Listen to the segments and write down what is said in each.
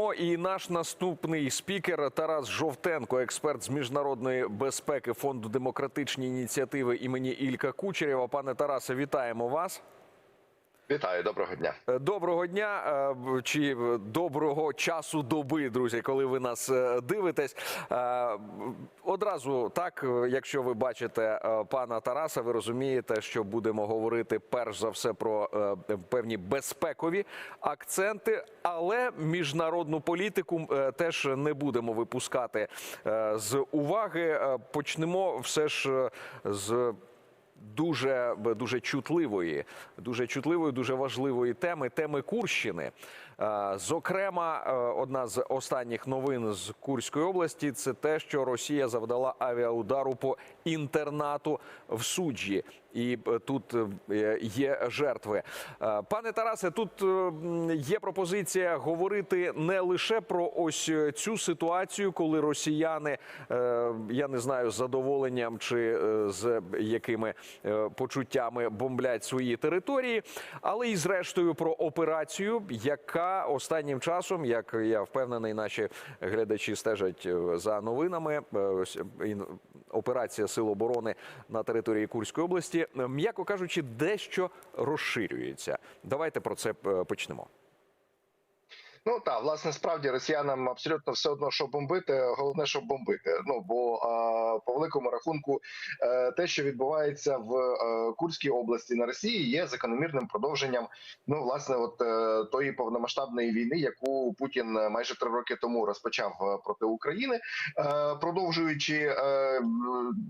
О, і наш наступний спікер Тарас Жовтенко, експерт з міжнародної безпеки фонду демократичні ініціативи імені Ілька Кучерєва. Пане Тарасе, вітаємо вас. Вітаю, доброго дня. Е, Доброго дня е, чи доброго часу доби, друзі, коли ви нас е, дивитесь. Е, Одразу так, е, якщо ви бачите е, пана Тараса, ви розумієте, що будемо говорити перш за все про е, певні безпекові акценти, але міжнародну політику е, теж не будемо випускати е, з уваги. Е, Почнемо все ж е, з дуже дуже чутливої, дуже чутливої, дуже важливої теми теми Курщини. Е, Зокрема, е, одна з останніх новин з Курської області це те, що Росія завдала авіаудару по інтернату в суджі, і е, тут е, є жертви. Е, Пане Тарасе, тут є пропозиція говорити не лише про ось цю ситуацію, коли росіяни, я не знаю, з задоволенням чи з якими почуттями бомблять свої території, але і зрештою про операцію, яка останнім часом, як я впевнений, наші глядачі стежать за новинами. Операція Сил оборони на території Курської області, м'яко кажучи, дещо розширюється. Давайте про це е, почнемо. Ну так, власне, справді росіянам абсолютно все одно, що бомбити. Головне, щоб бомбити. Ну бо а, по великому рахунку, е, те, що відбувається в е, Курській області на Росії, є закономірним продовженням. Ну, власне, от е, тої повномасштабної війни, яку Путін е, майже три роки тому розпочав е, проти України, е, продовжуючи е,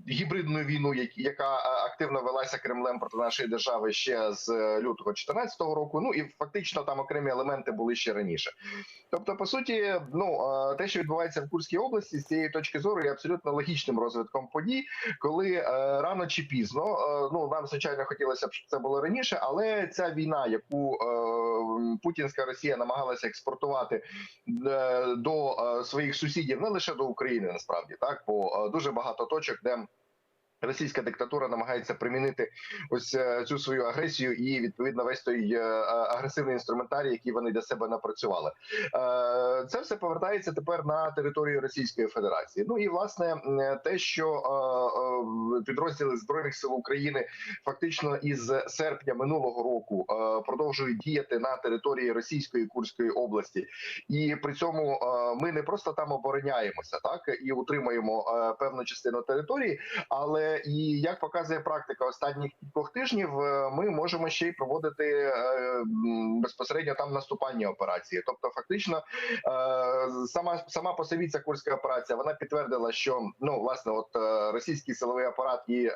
гібридну війну, яка е, активно велася Кремлем проти нашої держави ще з е, лютого 2014 року. Ну і фактично там окремі елементи були ще раніше. Тобто, по суті, ну те, що відбувається в Курській області, з цієї точки зору, є абсолютно логічним розвитком подій, коли е, рано чи пізно, е, ну нам звичайно хотілося б, щоб це було раніше, але ця війна, яку е, путінська Росія намагалася експортувати до своїх сусідів, не лише до України, насправді так, бо дуже багато точок, де Російська диктатура намагається примінити ось е, цю свою агресію і відповідно весь той е, агресивний інструментарій, який вони для себе напрацювали. Е, Це все повертається тепер на територію Російської Федерації. Ну і власне те, що підрозділи збройних сил України фактично із серпня минулого року продовжують діяти на території Російської Курської області, і при цьому ми не просто там обороняємося, так і утримуємо певну частину території, але і як показує практика останніх кількох тижнів, е, ми можемо ще й проводити е, безпосередньо там наступальні операції. Тобто, фактично, е, сама сама по собі ця курська операція вона підтвердила, що ну власне, от російський силовий апарат і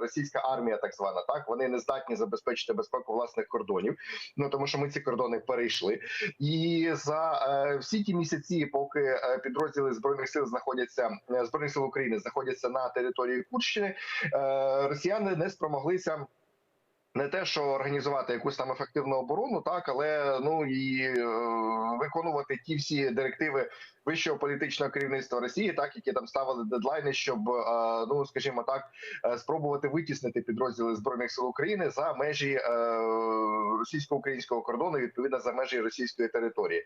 російська армія, так звана, так вони не здатні забезпечити безпеку власних кордонів. Ну тому що ми ці кордони перейшли, і за всі ті місяці, поки підрозділи збройних сил знаходяться збройних сил України знаходяться на території Курщини, е, росіяни не спромоглися. Не те, що організувати якусь там ефективну оборону, так але ну і е, виконувати ті всі директиви вищого політичного керівництва Росії, так які там ставили дедлайни, щоб е, ну скажімо так, е, спробувати витіснити підрозділи збройних сил України за межі е, російсько-українського кордону, відповідно за межі російської території.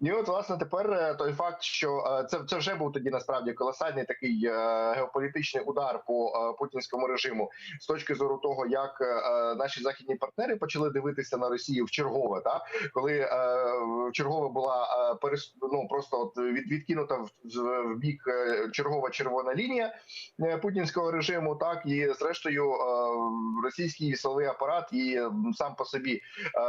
І от власне тепер е, той факт, що е, це це вже був тоді насправді колосальний такий геополітичний удар по путінському режиму з точки зору того, як е, наші західні партнери почали дивитися на Росію в чергове, та коли е, чергове була е, ну, просто от від, відкинута в, в- в бік е, чергова червона лінія е, путінського режиму, так і зрештою е, російський силовий апарат і сам по собі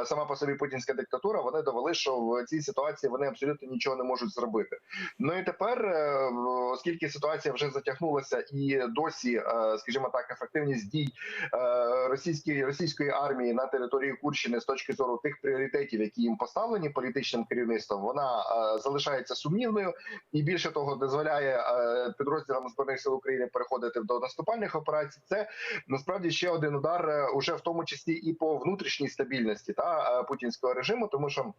е, сама по собі путінська диктатура, вони довели, що в цій ситуації вони абсолютно нічого не можуть зробити. Ну і тепер, е, оскільки ситуація вже затягнулася і досі, е, скажімо так, ефективність дій е, російської російської армії на території Курщини з точки зору тих пріоритетів, які їм поставлені політичним керівництвом, вона е, залишається сумнівною і більше того, дозволяє е, підрозділам збройних сил України переходити до наступальних операцій. Це насправді ще один удар, е, уже в тому числі і по внутрішній стабільності та путінського режиму, тому що.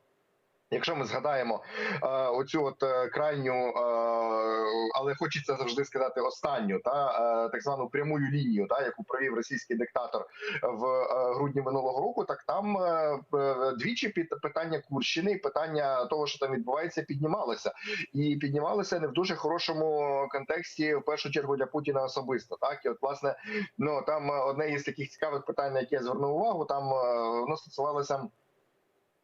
Якщо ми згадаємо е, оцю от е, крайню, е, але хочеться завжди сказати останню, та е, так звану прямую лінію, та яку провів російський диктатор в е, грудні минулого року, так там е, е, двічі під питання Курщини, і питання того, що там відбувається, піднімалося, і піднімалося не в дуже хорошому контексті, в першу чергу для Путіна особисто. Так і от власне, ну там одне із таких цікавих питань, на яке я звернув увагу, там е, воно стосувалося.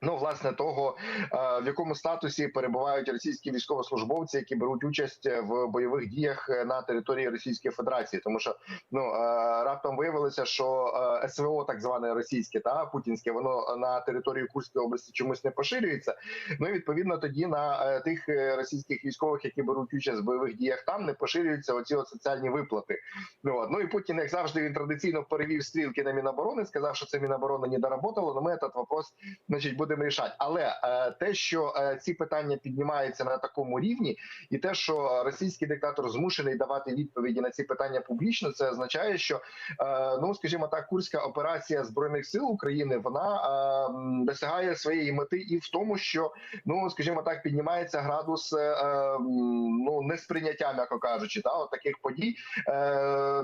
Ну, власне, того е, в якому статусі перебувають російські військовослужбовці, які беруть участь в бойових діях на території Російської Федерації, тому що ну е, раптом виявилося, що е, СВО, так зване російське та путінське, воно на території Курської області чомусь не поширюється. Ну і відповідно тоді на е, тих е, російських військових, які беруть участь в бойових діях, там не поширюються оці от соціальні виплати. Ну от. ну і Путін, як завжди, він традиційно перевів стрілки на Міноборони, сказав, що це Міноборони не доработало. Ну ми этот вопрос, значить, будемо рішати. Але е, те, що е, ці питання піднімаються на такому рівні, і те, що російський диктатор змушений давати відповіді на ці питання публічно, це означає, що е, ну скажімо так, курська операція збройних сил України вона досягає своєї мети і в тому, що ну скажімо так, піднімається градус ну несприйняття, м'яко кажучи, та от таких подій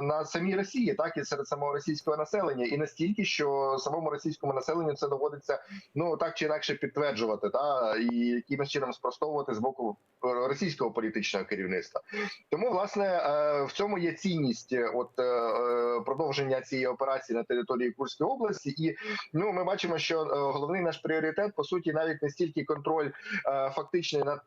на самій Росії, так і серед самого російського населення, і настільки, що самому російському населенню це доводиться ну так чи інакше підтверджувати, та і якимось чином спростовувати з боку російського політичного керівництва. Тому власне е, в цьому є цінність е, от е, продовження цієї операції на території Курської області, і ну ми бачимо, що головний наш пріоритет по суті навіть не стільки контроль фактичний над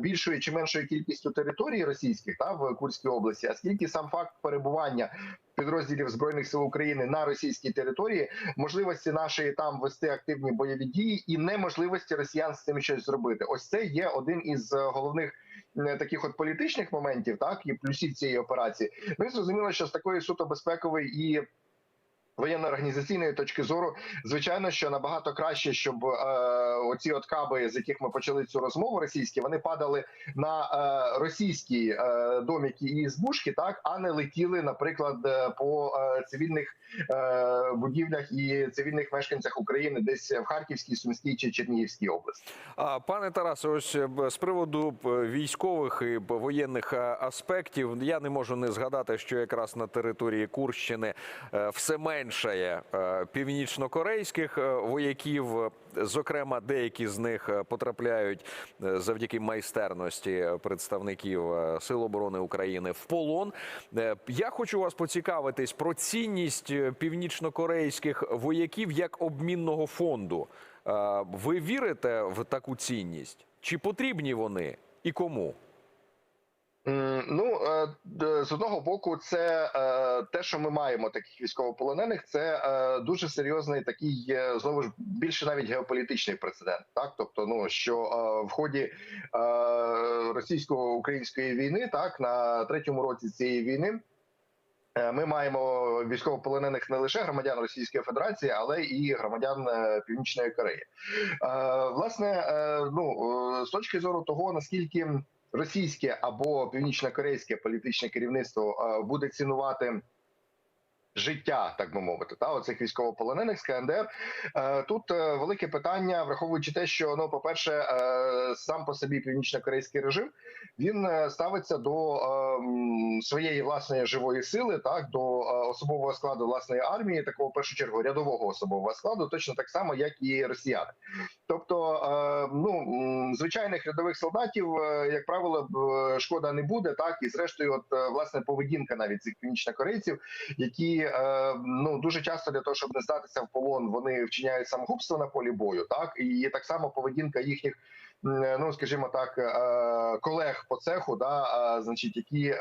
більшою чи меншою кількістю територій російських та в Курській області, а скільки сам факт перебування підрозділів збройних сил України на російській території, можливості нашої там вести активні бойові дії і неможливості росіян з цим щось зробити. Ось це є один із е, головних. е, Таких от політичних моментів, так і плюсів цієї операції. І зрозуміло, що з такої суто безпекової і воєнно-організаційної точки зору, звичайно, що набагато краще, щоб е, оці от каби, з яких ми почали цю розмову, російські, вони падали на е, російські е, домики і збушки, так а не летіли, наприклад, е, по е, цивільних е, будівлях і цивільних мешканцях України, десь в Харківській, Сумській чи Чернігівській області. А, Пане Тарасе, ось е, з приводу військових і воєнних е, аспектів, я не можу не згадати, що якраз на території Курщини все меншає е, північнокорейських е, вояків. Зокрема, деякі з них е, потрапляють завдяки майстерності представників Сил оборони України в полон. Я хочу вас поцікавитись про цінність північнокорейських вояків як обмінного фонду. Ви вірите в таку цінність? Чи потрібні вони і кому? Ну е, з одного боку, це е, те, що ми маємо таких військовополонених, це е, дуже серйозний такий знову ж більше навіть геополітичний прецедент. Так, тобто, ну що в ході російсько-української війни, так на третьому році цієї війни. Ми маємо військовополонених не лише громадян Російської Федерації, але і громадян Північної Кореї. Власне, ну з точки зору того, наскільки російське або північно-корейське політичне керівництво е, буде цінувати. Життя, так би мовити, та оцих військовополонених з КНДР. Е, Тут е, велике питання, враховуючи те, що ну, по-перше, е, сам по собі північно-корейський режим він ставиться до своєї власної живої сили, так до особового складу власної армії, такого в першу чергу рядового особового складу, точно так само, як і росіяни. Тобто, ну звичайних рядових солдатів, як правило, шкода не буде. Так і зрештою, от власне поведінка навіть цих північнокорейців, які е, ну дуже часто для того, щоб не здатися в полон, вони вчиняють самогубство на полі бою. Так і так само поведінка їхніх. Ну, скажімо так, е, колег по цеху, да, е, значить, які е,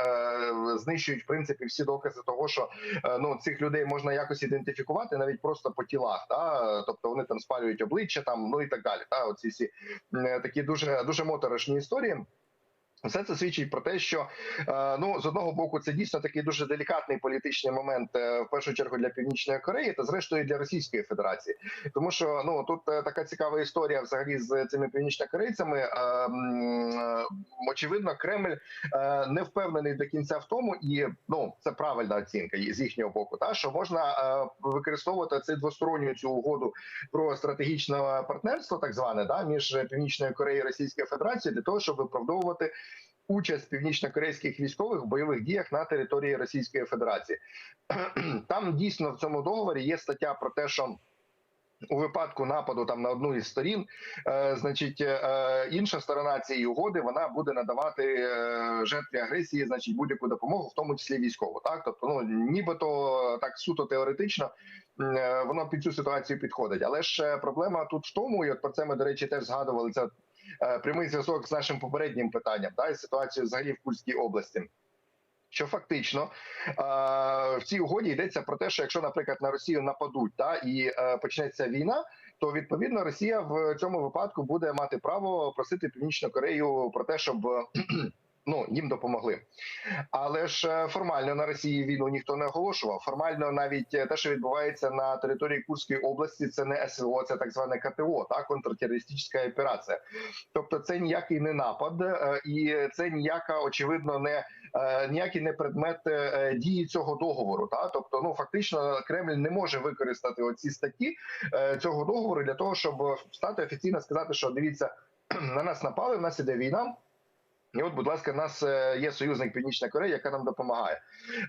знищують в принципі всі докази того, що е, ну цих людей можна якось ідентифікувати навіть просто по тілах, да, тобто вони там спалюють обличчя, там ну і так далі. Та оці всі такі дуже дуже моторошні історії. Все це свідчить про те, що е, ну з одного боку це дійсно такий дуже делікатний політичний момент, е, в першу чергу для північної Кореї, та зрештою для Російської Федерації, тому що ну тут е, така цікава історія взагалі з цими північнокорейцями. Очевидно, Кремль не впевнений до кінця в тому, і ну це правильна оцінка з їхнього боку, та що можна використовувати цей двосторонню цю угоду про стратегічне партнерство, так зване, да між Північною Кореєю і Російською Федерацією, для того, щоб виправдовувати участь північнокорейських військових в бойових діях на території Російської Федерації. Там дійсно в цьому договорі є стаття про те, що у випадку нападу там на одну із сторін, е, значить, е, інша сторона цієї угоди вона буде надавати е, жертві агресії, значить, будь-яку допомогу, в тому числі військову. Так, тобто, ну нібито так суто теоретично е, воно під цю ситуацію підходить. Але ж е, проблема тут в тому, і от про це ми до речі теж згадували. Це прямий зв'язок з нашим попереднім питанням, та і ситуацією взагалі в Курській області. Що фактично е, в цій угоді йдеться про те, що якщо, наприклад, на Росію нападуть та і е, почнеться війна, то відповідно Росія в цьому випадку буде мати право просити Північну Корею про те, щоб е, ну їм допомогли. Але ж е, формально на Росії війну ніхто не оголошував. Формально навіть е, те, що відбувається на території Курської області, це не СВО, це так зване КТО, та контртерористична операція. Тобто, це ніякий не напад, е, і це ніяка, очевидно, не ніякий не предмет дії цього договору. Та тобто, ну фактично, Кремль не може використати оці статті цього договору для того, щоб стати офіційно сказати, що дивіться, на нас напали, в нас іде війна. І от, будь ласка, нас е, є союзник Північна Корея, яка нам допомагає.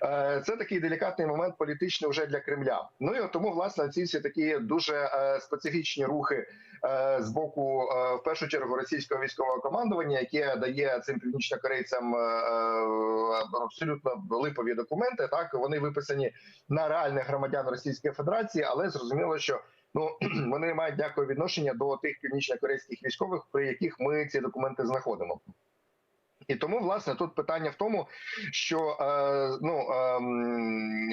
Е, Це такий делікатний момент політичний вже для Кремля. Ну і тому, власне, ці всі такі дуже е, специфічні рухи з боку, в першу чергу, російського військового командування, яке дає цим північнокорейцям абсолютно липові документи. Так вони виписані на реальних громадян Російської Федерації, але зрозуміло, що. Ну вони мають ніякого відношення до тих північнокорейських військових, при яких ми ці документи знаходимо. І тому власне тут питання в тому, що е, ну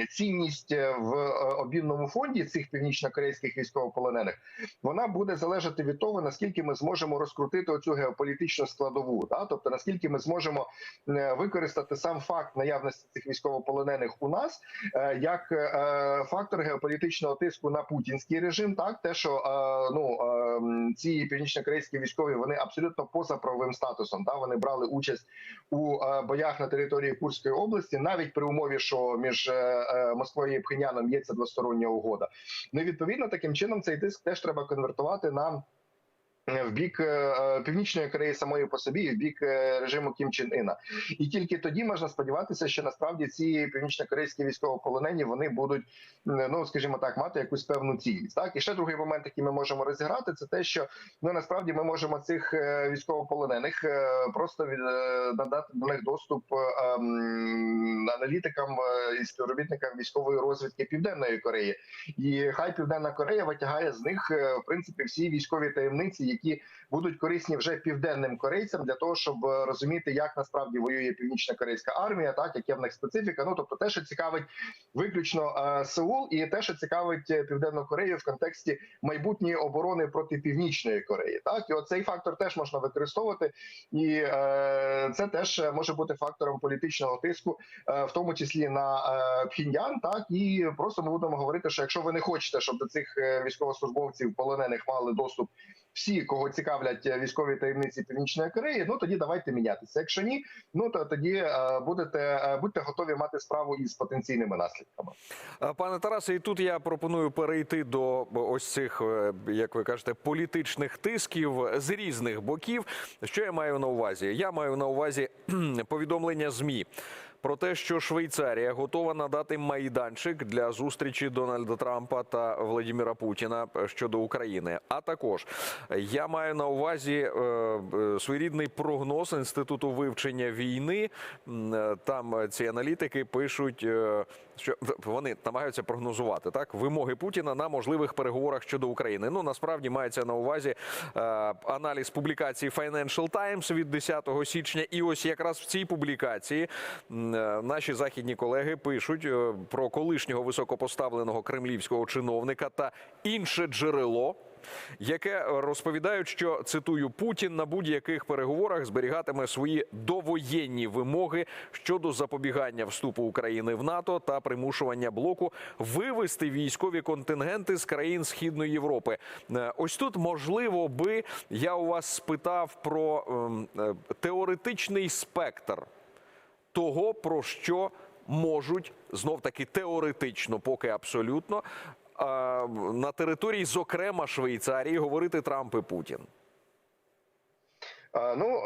е, цінність в е, обмінному фонді цих північно-корейських військовополонених вона буде залежати від того, наскільки ми зможемо розкрутити оцю геополітичну складову, да? тобто наскільки ми зможемо е, використати сам факт наявності цих військовополонених у нас е, як е, фактор геополітичного тиску на путінський режим, так те, що е, ну е, ці північно-корейські військові вони абсолютно поза правовим статусом, та вони брали участь у е, боях на території Курської області, навіть при умові, що між е, е, Москвою і Пхеняном є ця двостороння угода. Ну і відповідно таким чином цей тиск теж треба конвертувати на. В бік е, е, північної Кореї самої по собі, і в бік е, режиму Кім Чен Іна, і тільки тоді можна сподіватися, що насправді ці північно-корейські військовополонені вони будуть, ну скажімо так, мати якусь певну цінність. Так і ще другий момент, який ми можемо розіграти, це те, що ну насправді ми можемо цих військовополонених просто від надати до них доступ ем, аналітикам і співробітникам військової розвідки Південної Кореї. І хай Південна Корея витягає з них в принципі всі військові таємниці, які будуть корисні вже південним корейцям для того, щоб е, розуміти, як насправді воює північна корейська армія, так яке в них специфіка. Ну тобто, те, що цікавить виключно е, Сеул, і те, що цікавить е, Південну Корею в контексті майбутньої оборони проти північної Кореї. Так і оцей фактор теж можна використовувати, і е, це теж може бути фактором політичного тиску, е, в тому числі на е, Пхіньян. Так і просто ми будемо говорити, що якщо ви не хочете, щоб до цих військовослужбовців полонених мали доступ всі, кого цікавлять е, військові таємниці Північної Кореї, ну тоді давайте мінятися. Якщо ні, ну то тоді е, будете е, будьте готові мати справу із потенційними наслідками. Пане Тарасе, і тут я пропоную перейти до ось цих, як ви кажете, політичних тисків з різних боків. Що я маю на увазі? Я маю на увазі повідомлення змі. Про те, що Швейцарія готова надати майданчик для зустрічі Дональда Трампа та Владимира Путіна щодо України. А також я маю на увазі е, е, своєрідний прогноз інституту вивчення війни. Е, Там ці аналітики пишуть, що вони намагаються прогнозувати так вимоги Путіна на можливих переговорах щодо України. Ну насправді мається на увазі е, аналіз публікації Financial Times від 10 січня. І ось якраз в цій публікації е, наші західні колеги пишуть е, про колишнього високопоставленого кремлівського чиновника та інше джерело. Яке розповідають, що цитую Путін на будь-яких переговорах зберігатиме свої довоєнні вимоги щодо запобігання вступу України в НАТО та примушування блоку вивести військові контингенти з країн Східної Європи. Е, Ось тут можливо би я у вас спитав про ем, е, теоретичний спектр того, про що можуть знов таки теоретично, поки абсолютно на території, зокрема Швейцарії, говорити Трамп і Путін. Ну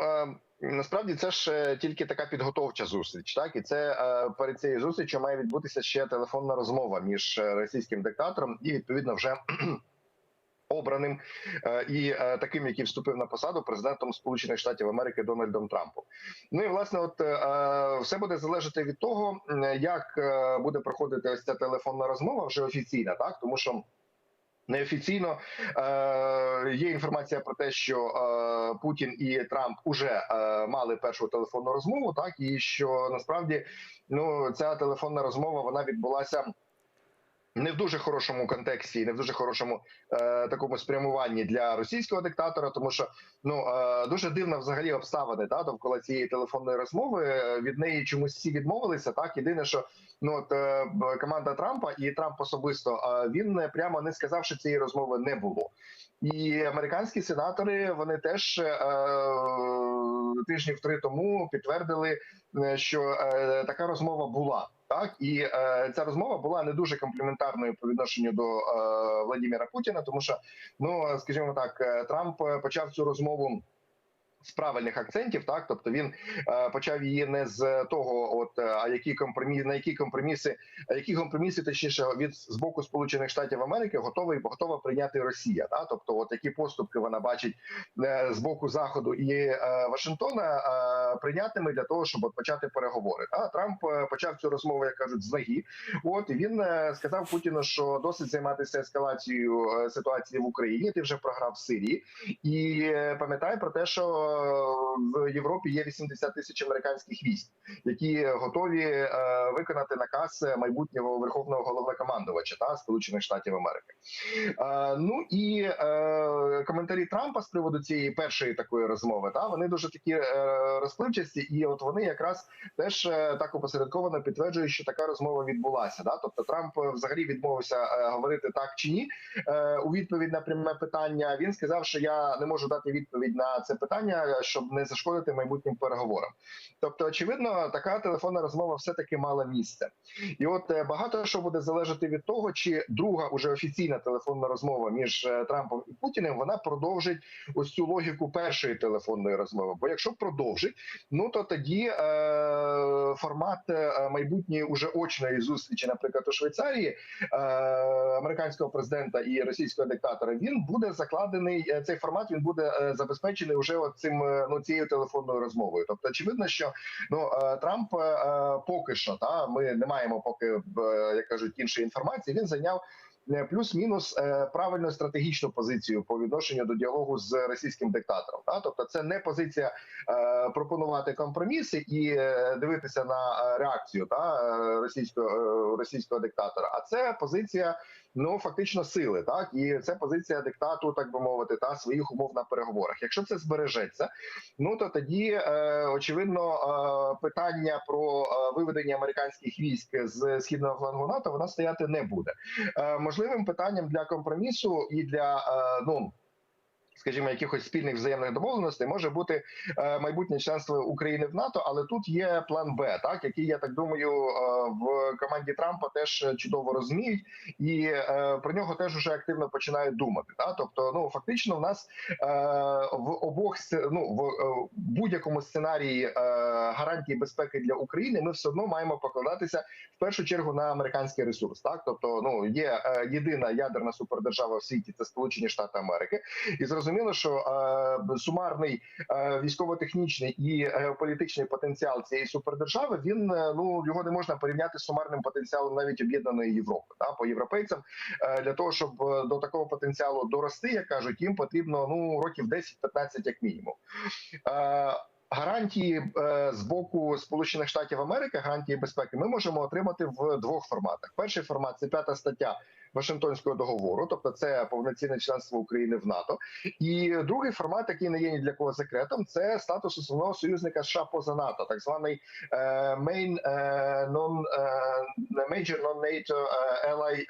насправді це ж е, тільки така підготовча зустріч, так і це е, перед цією зустрічю має відбутися ще телефонна розмова між е, російським диктатором і відповідно вже. Обраним е, і е, таким, який вступив на посаду президентом Сполучених Штатів Америки Дональдом Трампом. Ну і власне, от е, все буде залежати від того, як буде проходити ось ця телефонна розмова вже офіційна, так тому що. Неофіційно е, є інформація про те, що е, Путін і Трамп уже е, мали першу телефонну розмову, так і що насправді ну ця телефонна розмова вона відбулася. Не в дуже хорошому контексті, не в дуже хорошому е, такому спрямуванні для російського диктатора, тому що ну е, дуже дивно взагалі обставини да, довкола цієї телефонної розмови. Е, Від неї чомусь всі відмовилися. Так єдине, що ну от е, команда Трампа і Трамп особисто е, він прямо не сказав, що цієї розмови не було. І американські сенатори вони теж е, тижнів три тому підтвердили, е, що е, така розмова була. Так і е, ця розмова була не дуже компліментарною по відношенню до е, Владимира Путіна, тому що ну скажімо так, е, Трамп е, почав цю розмову. З правильних акцентів, так тобто він е, почав її не з того, от е, а які компроміси, на які компроміси, а які компроміси, точніше від з боку Сполучених Штатів Америки готовий готова прийняти Росія. Так? Тобто, от які поступки вона бачить е, з боку Заходу і е, Вашингтона е, прийнятими для того, щоб от почати переговори. А Трамп е, почав цю розмову, як кажуть, з ноги. От і він е, сказав Путіну, що досить займатися ескалацією е, ситуації в Україні. Ти вже програв в Сирії, і е, пам'ятай про те, що в Європі є 80 тисяч американських військ, які готові е, виконати наказ майбутнього верховного головнокомандувача та Сполучених Штатів Америки. Е, ну і е, коментарі Трампа з приводу цієї першої такої розмови, та вони дуже такі розпливчасті, і от вони якраз теж так опосередковано підтверджують, що така розмова відбулася. Да? Тобто Трамп взагалі відмовився говорити так чи ні. У відповідь на пряме питання він сказав, що я не можу дати відповідь на це питання, щоб не зашкодити майбутнім переговорам. Тобто, очевидно, така телефонна розмова все таки мала місце, і от е, багато що буде залежати від того, чи друга уже офіційна телефонна розмова між е, Трампом і Путіним вона продовжить ось цю логіку першої телефонної розмови. Бо якщо продовжить, ну то тоді е, формат е, майбутньої уже очної зустрічі, наприклад, у Швейцарії е, американського президента і російського диктатора, він буде закладений. е, Цей формат він буде е, забезпечений уже от цим е, ну цією телефонною розмовою. Тобто, очевидно, що ну е, Трамп е, поки що та ми не маємо поки як кажуть іншої інформації. Він зайняв. Плюс-мінус правильну стратегічну позицію по відношенню до діалогу з російським диктатором. Та? Тобто, це не позиція пропонувати компроміси і дивитися на реакцію та російського російського диктатора. А це позиція ну фактично сили, так і це позиція диктату, так би мовити, та своїх умов на переговорах. Якщо це збережеться, ну то тоді е, очевидно е, питання про е, виведення американських військ з східного флангу НАТО вона стояти не буде. Е, можливим питанням для компромісу і для е, ну. Скажімо, якихось спільних взаємних домовленостей може бути е, майбутнє членство України в НАТО, але тут є план Б, так який я так думаю е, в команді Трампа теж чудово розуміють, і е, про нього теж вже активно починають думати. Так? Тобто, ну фактично, в нас в обох ну, в будь-якому сценарії гарантії безпеки для України ми все одно маємо покладатися в першу чергу на американський ресурс. Так, тобто, ну є єдина ядерна супердержава в світі, це Сполучені Штати Америки, і зрозуміло, що е, сумарний е, військово-технічний і геополітичний потенціал цієї супердержави він е, ну його не можна порівняти з сумарним потенціалом навіть об'єднаної Європи. Та по європейцям е, для того, щоб е, до такого потенціалу дорости, як кажуть, їм потрібно ну років 10-15 як мінімум. Е, Гарантії е, з боку Сполучених Штатів Америки, гарантії безпеки, ми можемо отримати в двох форматах. Перший формат це п'ята стаття Вашингтонського договору, тобто це повноцінне членство України в НАТО. І другий формат, який не є ні для кого секретом, це статус основного союзника США поза НАТО, так званий е, main е, non е, major non-NATO ally,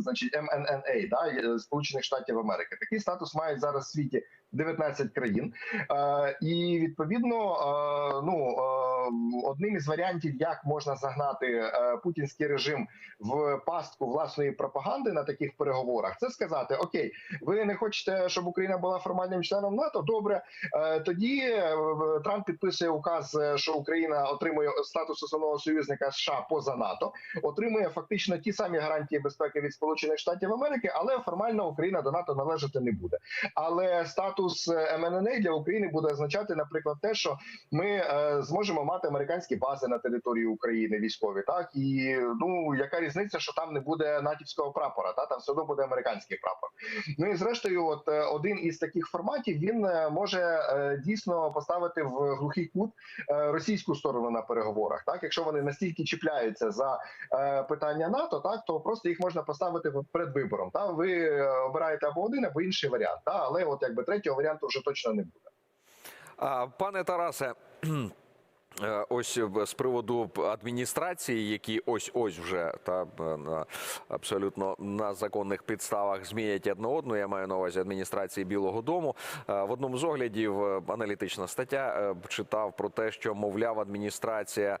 значить MNNA, да, Сполучених Штатів Америки. Такий статус мають зараз в світі 19 країн, е, і відповідно, е, ну е, одним із варіантів, як можна загнати путінський режим в пастку власної пропаганди на таких переговорах, це сказати: Окей, ви не хочете, щоб Україна була формальним членом НАТО? Добре, тоді Трамп підписує указ, що Україна отримує статус основного союзника США поза НАТО, отримує фактично ті самі гарантії безпеки від Сполучених Штатів Америки, але формально Україна до НАТО належати не буде. Але статус е, МНН для України буде означати, наприклад, те, що ми е, зможемо мати американські бази на території України військові, так і ну яка різниця, що там не буде натівського прапора, та там все одно буде американський прапор. Ну і зрештою, от е, один із таких форматів він може дійсно поставити в глухий кут російську сторону на переговорах. Так, якщо вони настільки чіпляються за питання НАТО, так то просто їх можна поставити перед вибором. Та ви обираєте або один, або інший варіант. Та але от якби третього варіанту вже точно не буде. Пане Тарасе. е, Ось з приводу адміністрації, які ось ось вже та е, на абсолютно на законних підставах змінять одне одну. Я маю на увазі адміністрації Білого Дому. Е, В одному з оглядів аналітична стаття читав про те, що мовляв адміністрація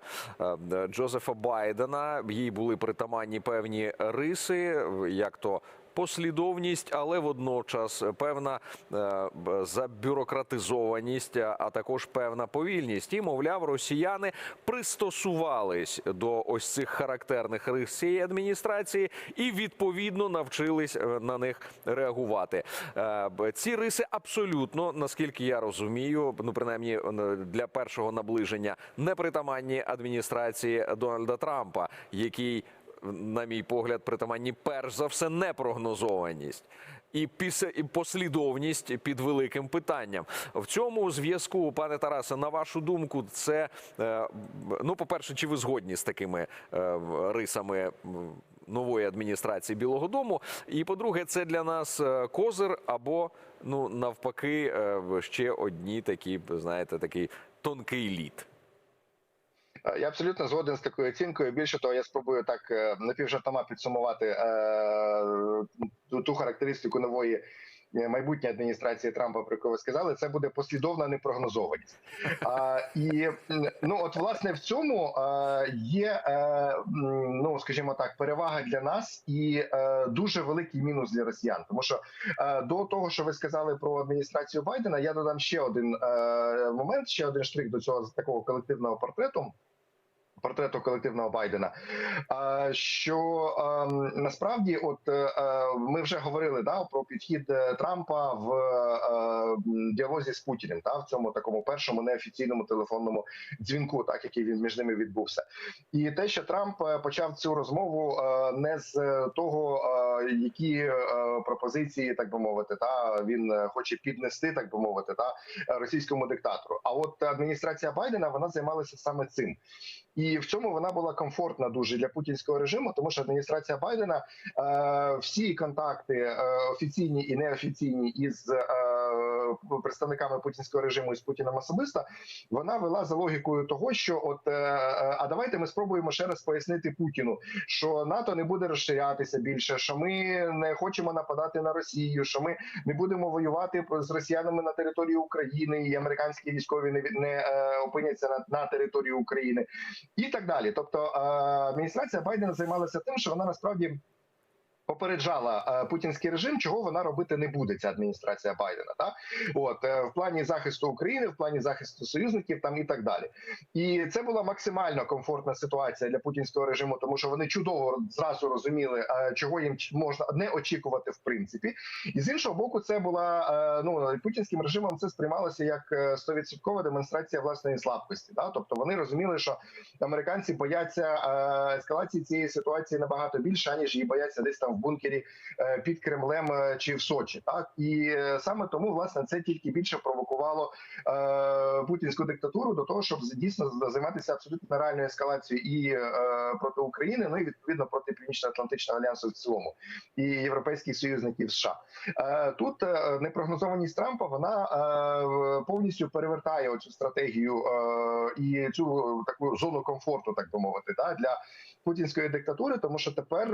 Джозефа Байдена їй були притаманні певні риси, як то послідовність, але водночас певна е, забюрократизованість, а також певна повільність. І мовляв, росіяни пристосувались до ось цих характерних рис цієї адміністрації і відповідно навчились е, на них реагувати. Е, Ці риси абсолютно, наскільки я розумію, ну принаймні для першого наближення непритаманні адміністрації Дональда Трампа, який на мій погляд, притаманні перш за все непрогнозованість. І після і послідовність під великим питанням в цьому зв'язку, пане Тарасе, на вашу думку, це е, ну, по-перше, чи ви згодні з такими е, рисами нової адміністрації Білого Дому? І по-друге, це для нас е, козир або ну навпаки, ще одні такі, знаєте, такий тонкий лід. Е, Я абсолютно згоден з такою оцінкою. Більше того, я спробую так е, напівжартома підсумувати е, ту- характеристику нової. е, Майбутньої адміністрації Трампа, про яку ви сказали, це буде послідовна непрогнозованість. А, і ну от власне в цьому е, є, е, ну скажімо так, перевага для нас і е, дуже великий мінус для росіян. Тому що е, до того, що ви сказали про адміністрацію Байдена, я додам ще один е, момент, ще один штрих до цього такого колективного портрету портрету колективного Байдена. Що насправді, от е, е, ми вже говорили да, про підхід е, Трампа в діалозі з Путіним, та в цьому такому першому неофіційному телефонному дзвінку, так який він між ними відбувся, і те, що Трамп почав цю розмову не з того, які пропозиції, так би мовити, та він хоче піднести, так би мовити, та російському диктатору. А от адміністрація Байдена вона займалася саме цим. І в цьому вона була комфортна дуже для путінського режиму, тому що адміністрація Байдена е, всі контакти е, офіційні і неофіційні із е, представниками путінського режиму і з Путіним особисто, вона вела за логікою того, що от е, е, а давайте ми спробуємо ще раз пояснити Путіну, що НАТО не буде розширятися більше, що ми не хочемо нападати на Росію, що ми не будемо воювати з росіянами на території України, і американські військові не, не е, опиняться на, на території України і так далі. Тобто е, адміністрація Байдена займалася тим, що вона насправді. Попереджала е, путінський режим, чого вона робити не буде. Ця адміністрація Байдена, так от е, в плані захисту України, в плані захисту союзників, там і так далі. І це була максимально комфортна ситуація для путінського режиму, тому що вони чудово зразу розуміли, е, чого їм можна не очікувати, в принципі. І з іншого боку, це була ну путінським режимом. Це сприймалося як е, стовідсоткова демонстрація власної слабкості. Да? Тобто вони розуміли, що американці бояться ескалації цієї ситуації набагато більше, аніж її бояться десь там в бункері е, під Кремлем е, чи в Сочі. Так і е, саме тому власне це тільки більше провокувало путінську диктатуру до того, щоб дійсно займатися абсолютно реальною ескалацією і проти України, ну і відповідно проти Північно-Атлантичного альянсу в цілому і європейських союзників США. Тут непрогнозованість Трампа вона повністю перевертає оцю стратегію і цю таку зону комфорту, так би мовити, да, для путінської диктатури, тому що тепер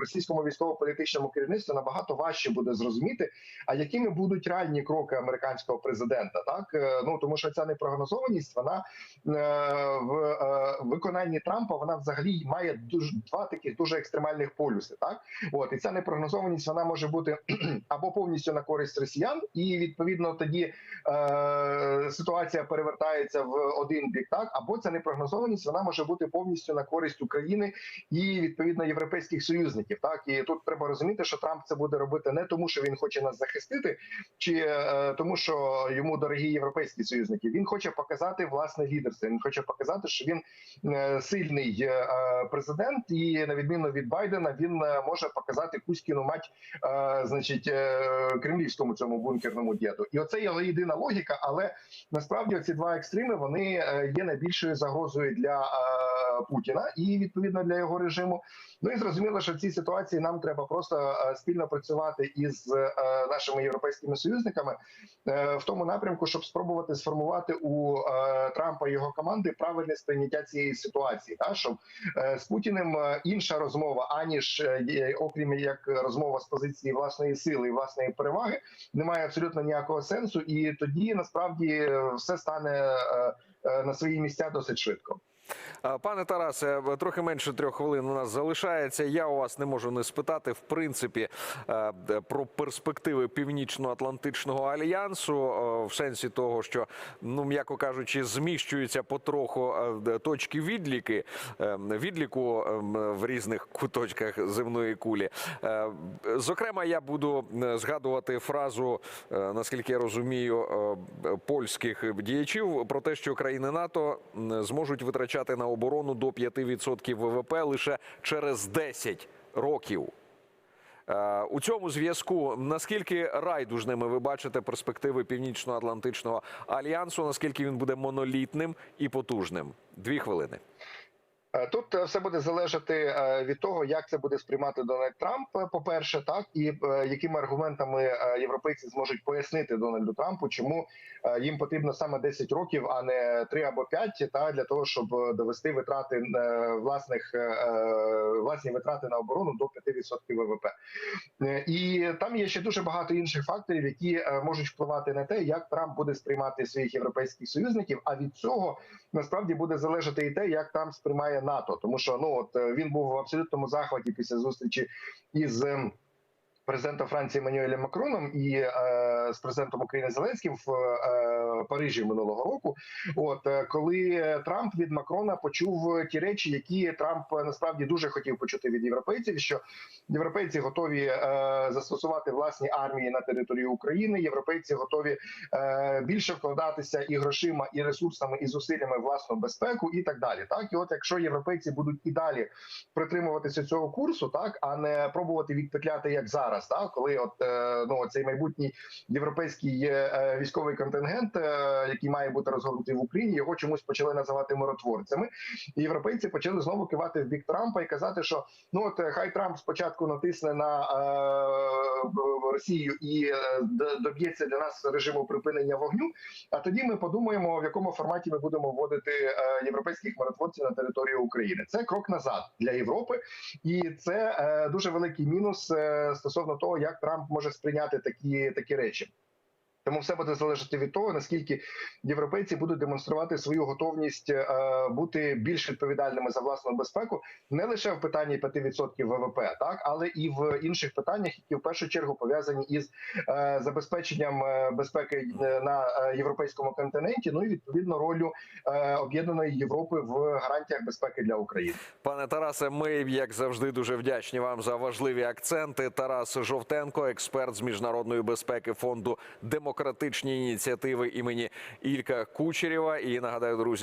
російському військово-політичному керівництву набагато важче буде зрозуміти, а якими будуть реальні кроки американського президента, так Е, ну тому що ця непрогнозованість, вона е, в е, виконанні Трампа вона взагалі має дуже два таких дуже екстремальних полюси. Так от і ця непрогнозованість вона може бути або повністю на користь росіян, і відповідно тоді е, ситуація перевертається в один бік, так або ця непрогнозованість вона може бути повністю на користь України і відповідно європейських союзників. Так і тут треба розуміти, що Трамп це буде робити не тому, що він хоче нас захистити, чи е, тому, що йому дорогі європейські союзники. Він хоче показати власне лідерство. Він хоче показати, що він е, сильний е, президент, і на відміну від Байдена, він може показати Кузькіну мать, значить, кремлівському цьому бункерному діду. І оце його єдина логіка. Але насправді ці два екстреми вони є найбільшою загрозою для Путіна і відповідно для його режиму. Ну і зрозуміло, що в цій ситуації нам треба просто е, спільно працювати із е, нашими європейськими союзниками е, в тому напрямку, щоб спробувати сформувати у Трампа і його команди правильне сприйняття цієї ситуації, та щоб з Путіним інша розмова, аніж окрім як розмова з позиції власної сили і власної переваги, немає абсолютно ніякого сенсу, і тоді насправді все стане на свої місця досить швидко. А, Пане Тарасе, трохи менше трьох хвилин у нас залишається. Я у вас не можу не спитати в принципі е, про перспективи Північно-Атлантичного альянсу е, в сенсі того, що ну м'яко кажучи, зміщуються потроху е, точки відліки е, відліку е, в різних куточках земної кулі. Е, Зокрема, я буду е, згадувати фразу, е, наскільки я розумію, е, польських діячів про те, що країни НАТО зможуть витрачати на оборону до 5% ВВП лише через 10 років. Е, У цьому зв'язку наскільки райдужними ви бачите перспективи Північно-Атлантичного альянсу? Наскільки він буде монолітним і потужним? Дві хвилини. Е, Тут е, все буде залежати е, від того, як це буде сприймати Дональд Трамп. По перше, так і якими аргументами європейці зможуть пояснити Дональду Трампу, чому їм потрібно саме 10 років, а не 3 або 5, та для того, щоб довести витрати власних власні витрати на оборону до 5% ВВП. І там є ще дуже багато інших факторів, які можуть впливати на те, як Трамп буде сприймати своїх європейських союзників. А від цього насправді буде залежати і те, як Трамп сприймає НАТО, тому що ну от е, він був в абсолютному захваті після зустрічі із. Президентом Франції Еммануелем Макроном і е, з президентом України Зеленським в е, Парижі минулого року. От е, коли Трамп від Макрона почув ті речі, які Трамп насправді дуже хотів почути від європейців, що європейці готові е, застосувати власні армії на території України. Європейці готові е, більше вкладатися і грошима, і ресурсами, і зусиллями власну безпеку, і так далі. Так і от якщо європейці будуть і далі притримуватися цього курсу, так а не пробувати відпетляти як зараз, так коли от е, ну цей майбутній європейський е, військовий контингент, е, який має бути розгорнутий в Україні, його чомусь почали називати миротворцями. І європейці почали знову кивати в бік Трампа і казати, що ну от е, хай Трамп спочатку натисне на е, Росію і е, доб'ється для нас режиму припинення вогню. А тоді ми подумаємо, в якому форматі ми будемо вводити е, європейських миротворців на територію України. Це крок назад для Європи, і це е, дуже великий мінус е, стосовно того, як Трамп може сприйняти такі, такі речі. Тому все буде залежати від того, наскільки європейці будуть демонструвати свою готовність е, бути більш відповідальними за власну безпеку, не лише в питанні 5% ВВП, так але і в інших питаннях, які в першу чергу пов'язані із е, забезпеченням е, безпеки на європейському континенті. Ну і відповідно ролю об'єднаної Європи в гарантіях безпеки для України. Пане Тарасе, ми, як завжди, дуже вдячні вам за важливі акценти. Тарас Жовтенко, експерт з міжнародної безпеки фонду демократичні ініціативи імені Ілька Кучерєва. І нагадаю, друзі.